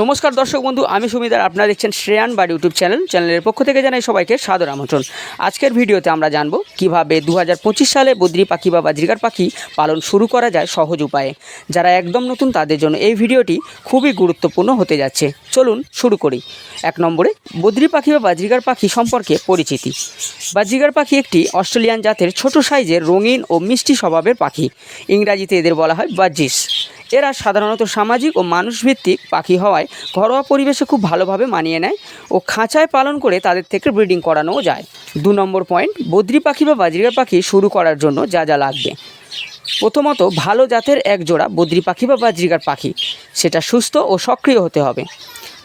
নমস্কার দর্শক বন্ধু, আমি সুমিদার আপনারা দেখছেন শ্রেয়ান বাড়ি ইউটিউব চ্যানেল। চ্যানেলের পক্ষ থেকে জানাই সবাইকে সাদর আমন্ত্রণ। আজকের ভিডিওতে আমরা জানব কীভাবে দু হাজার পঁচিশ সালে বদ্রি পাখি বা বাজরিকার পাখি পালন শুরু করা যায় সহজ উপায়ে। যারা একদম নতুন, তাদের জন্য এই ভিডিওটি খুবই গুরুত্বপূর্ণ হতে যাচ্ছে। চলুন শুরু করি। এক নম্বরে, বদ্রি পাখি বা বাজরিকার পাখি সম্পর্কে পরিচিতি। বাজরিকার পাখি একটি অস্ট্রেলিয়ান জাতের ছোট সাইজের রঙিন ও মিষ্টি স্বভাবের পাখি। ইংরাজিতে এদের বলা হয় বাজিস। এরা সাধারণত সামাজিক ও মানুষভিত্তিক পাখি হওয়ায় ঘরোয়া পরিবেশে খুব ভালোভাবে মানিয়ে নেয় ও খাঁচায় পালন করে তাদের থেকে ব্রিডিং করানোও যায়। দু নম্বর পয়েন্ট, বদ্রি পাখি বা বাজরিকা পাখি শুরু করার জন্য যা যা লাগবে। প্রথমত, ভালো জাতের এক জোড়া বদ্রি পাখি বা বাজরিকার পাখি, সেটা সুস্থ ও সক্রিয় হতে হবে।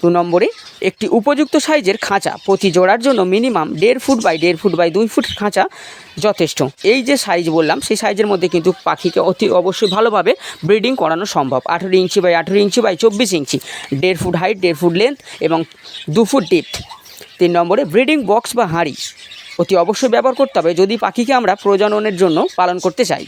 দু নম্বরে একটি উপযুক্ত সাইজের খাঁচা। প্রতি জোড়ার জন্য মিনিমাম দেড় ফুট বাই দেড় ফুট বাই দুই ফুট খাঁচা যথেষ্ট। এই যে সাইজ বললাম, সেই সাইজের মধ্যে কিন্তু পাখিকে অতি অবশ্যই ভালোভাবে ব্রিডিং করানো সম্ভব। আঠেরো ইঞ্চি বাই আঠেরো ইঞ্চি বাই চব্বিশ ইঞ্চি, দেড় ফুট হাইট, দেড় ফুট লেন্থ এবং দু ফুট ডিপথ তিন নম্বরে ব্রিডিং বক্স বা হাঁড়ি অতি অবশ্যই ব্যবহার করতে হবে যদি পাখিকে আমরা প্রজননের জন্য পালন করতে চাই।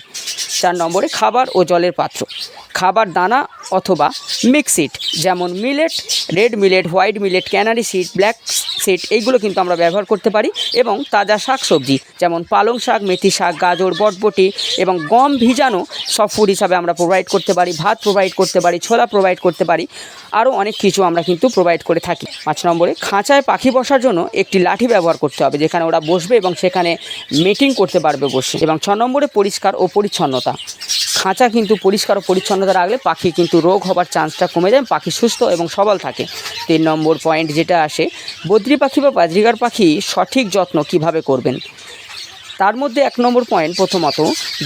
চার নম্বরে খাবার ও জলের পাত্র। খাবার, দানা অথবা মিক্সিট যেমন millet, red millet, white millet, canary seed, black seed, এইগুলো কিন্তু আমরা ব্যবহার করতে পারি। এবং তাজা শাক সবজি যেমন পালং শাক, মেথি শাক, গাজর, বটবটি এবং গম ভিজানো সব ফুড হিসাবে আমরা প্রোভাইড করতে পারি, ভাত প্রোভাইড করতে পারি, ছোলা প্রোভাইড করতে পারি। আরও অনেক কিছু আমরা কিন্তু প্রোভাইড করে থাকি। পাঁচ নম্বরে, খাঁচায় পাখি বসার জন্য একটি লাঠি ব্যবহার করতে হবে, যেখানে ওরা বসবে এবং সেখানে মিটিং করতে পারবে বসে। এবং ছ নম্বরে, পরিষ্কার ও পরিচ্ছন্নতা। খাঁচা কিন্তু পরিষ্কার পরিচ্ছন্নতা রাখলে পাখি কিন্তু রোগ হবার চান্সটা কমে যায়, পাখি সুস্থ এবং সবল থাকে। তিন নম্বর পয়েন্ট যেটা আসে, বদ্রি পাখি বা বাজরিকার পাখি সঠিক যত্ন কীভাবে করবেন? তার মধ্যে এক নম্বর পয়েন্ট প্রথমত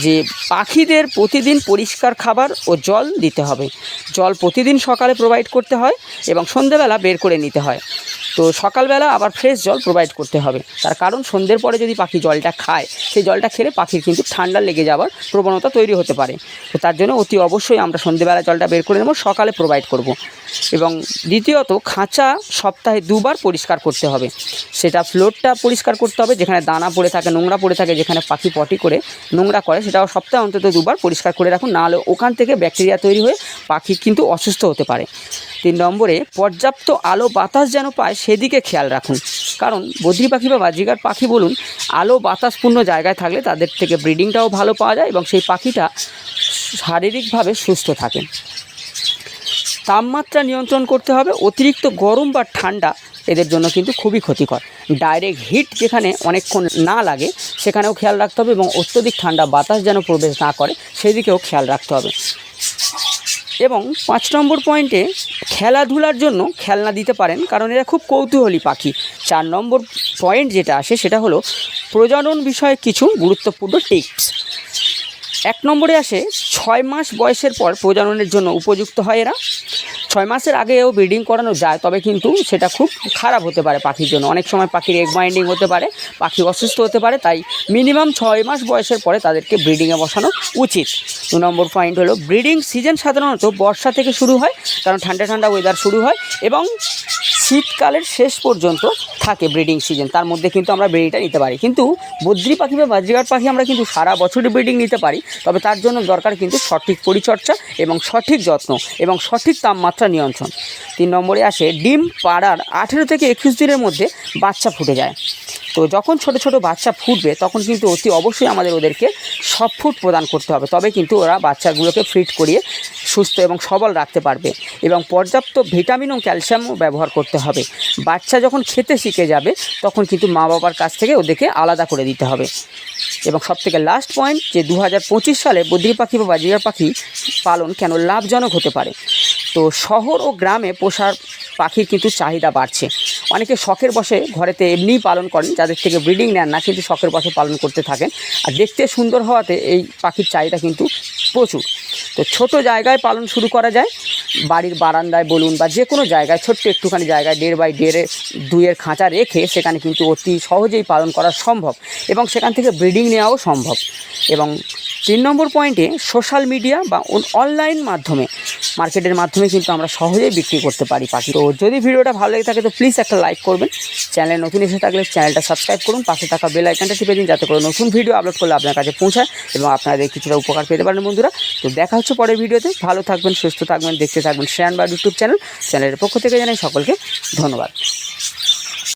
যে পাখিদের প্রতিদিন পরিষ্কার খাবার ও জল দিতে হবে। জল প্রতিদিন সকালে প্রোভাইড করতে হয় এবং সন্ধেবেলা বের করে নিতে হয়। তো সকালবেলা আবার ফ্রেশ জল প্রোভাইড করতে হবে। তার কারণ সন্ধ্যের পরে যদি পাখি জলটা খায়, সেই জলটা খেলে পাখির কিন্তু ঠান্ডা লেগে যাওয়ার প্রবণতা তৈরি হতে পারে। তো তার জন্য অতি অবশ্যই আমরা সন্ধেবেলা জলটা বের করে নেব, সকালে প্রোভাইড করব। এবং দ্বিতীয়ত খাঁচা সপ্তাহে দুবার পরিষ্কার করতে হবে। সেটা ফ্লোরটা পরিষ্কার করতে হবে, যেখানে দানা পড়ে থাকে, নোংরা পড়ে থাকে, যেখানে পাখি পটি করে নোংরা করে, সেটাও সপ্তাহে অন্তত দুবার পরিষ্কার করে রাখুন। নাহলে ওখান থেকে ব্যাকটেরিয়া তৈরি হয়ে পাখি কিন্তু অসুস্থ হতে পারে। তিন নম্বরে, পর্যাপ্ত আলো বাতাস যেন পায় সেদিকে খেয়াল রাখুন। কারণ বদ্রি পাখি বা বাজিকার পাখি বলুন, আলো বাতাসপূর্ণ জায়গায় থাকলে তাদের থেকে ব্রিডিংটাও ভালো পাওয়া যায় এবং সেই পাখিটা শারীরিকভাবে সুস্থ থাকে। তাপমাত্রা নিয়ন্ত্রণ করতে হবে, অতিরিক্ত গরম বা ঠান্ডা এদের জন্য কিন্তু খুবই ক্ষতিকর। ডাইরেক্ট হিট যেখানে অনেকক্ষণ না লাগে, সেখানেও খেয়াল রাখতে হবে এবং অত্যধিক ঠান্ডা বাতাস যেন প্রবেশ না করে, সেদিকেও খেয়াল রাখতে হবে। এবং পাঁচ নম্বর পয়েন্টে খেলাধুলার জন্য খেলনা দিতে পারেন, কারণ এরা খুব কৌতূহলী পাখি। চার নম্বর পয়েন্ট যেটা আসে সেটা হলো প্রজনন বিষয়ে কিছু গুরুত্বপূর্ণ টিপস। এক নম্বরে আসে ছয় মাস বয়সের পর প্রজননের জন্য উপযুক্ত হয় এরা। ছয় মাসের আগেও ব্রিডিং করানো যায়, তবে কিন্তু সেটা খুব খারাপ হতে পারে পাখির জন্য। অনেক সময় পাখির এগ বাইন্ডিং হতে পারে, পাখি অসুস্থ হতে পারে, তাই মিনিমাম ছয় মাস বয়সের পরে তাদেরকে ব্রিডিংয়ে বসানো উচিত। দু নম্বর পয়েন্ট হলো ব্রিডিং সিজন সাধারণত বর্ষা থেকে শুরু হয়, কারণ ঠান্ডা ঠান্ডা ওয়েদার শুরু হয় এবং শীতকালের শেষ পর্যন্ত থাকে ব্রিডিং সিজন তার মধ্যে কিন্তু আমরা ব্রিডিংটা নিতে পারি। কিন্তু বদ্রি পাখি বা বাজরিগার পাখি আমরা কিন্তু সারা বছরই ব্রিডিং নিতে পারি। তবে তার জন্য দরকার কিন্তু সঠিক পরিচর্যা এবং সঠিক যত্ন এবং সঠিক তাপমাত্রা নিয়ন্ত্রণ। তিন নম্বরে আসে ডিম পাড়ার আঠেরো থেকে একুশ দিনের মধ্যে বাচ্চা ফুটে যায়। তো যখন ছোট ছোট বাচ্চা ফুটবে, তখন কিন্তু অতি অবশ্যই আমাদের ওদেরকে সব ফুড প্রদান করতে হবে। তবে কিন্তু ওরা বাচ্চাগুলোকে ফিট করিয়ে সুস্থ এবং সবল রাখতে পারবে এবং পর্যাপ্ত ভিটামিন ও ক্যালসিয়ামও ব্যবহার করতে হবে। বাচ্চা যখন খেতে শিখে যাবে, তখন কিন্তু মা বাবার কাছ থেকে ওদেরকে আলাদা করে দিতে হবে। এবং সবথেকে লাস্ট পয়েন্ট যে দু হাজার পঁচিশ সালে বদ্রি পাখি বা বাজিরা পাখি পালন কেন লাভজনক হতে পারে? তো শহর ও গ্রামে পোষার পাখির কিন্তু চাহিদা বাড়ছে। অনেকে শখের বসে ঘরেতে এমনিই পালন করেন, যাদের থেকে ব্রিডিং নেন না, কিন্তু শখের বসে পালন করতে থাকেন। আর দেখতে সুন্দর হওয়াতে এই পাখির চাহিদা কিন্তু প্রচুর। তো ছোট জায়গায় পালন শুরু করা যায়, বাড়ির বারান্দায় বলুন বা যে কোনো জায়গায়, ছোট্ট একটুখানি জায়গায়, দেড় বাই দেড়ে, দুইয়ের খাঁচা রেখে সেখানে কিন্তু অতি সহজেই পালন করা সম্ভব এবং সেখান থেকে ব্রিডিং নেওয়াও সম্ভব। এবং তিন নম্বর পয়েন্টে সোশ্যাল মিডিয়া বা অনলাইন মাধ্যমে মার্কেটের মাধ্যমে কিন্তু আমরা সহজেই বিক্রি করতে পারি পাখি। তো যদি ভিডিওটা ভালো লেগে থাকে তো প্লিজ একটা লাইক করবেন। চ্যানেলে নতুন এসে থাকলে চ্যানেলটা সাবস্ক্রাইব করুন, পাশে থাকা বেল আইকনটা টিপে দিন যাতে করে নতুন ভিডিও আপলোড করলে আপনার কাছে পৌঁছায় এবং আপনাদের কিছুটা উপকার পেতে পারেন বন্ধুরা। তো দেখা হচ্ছে পরের ভিডিওতে। ভালো থাকবেন, সুস্থ থাকবেন, দেখতে থাকবেন শ্রেয়ান বা ইউটিউব চ্যানেল চ্যানেলের পক্ষ থেকে জানাই সকলকে ধন্যবাদ।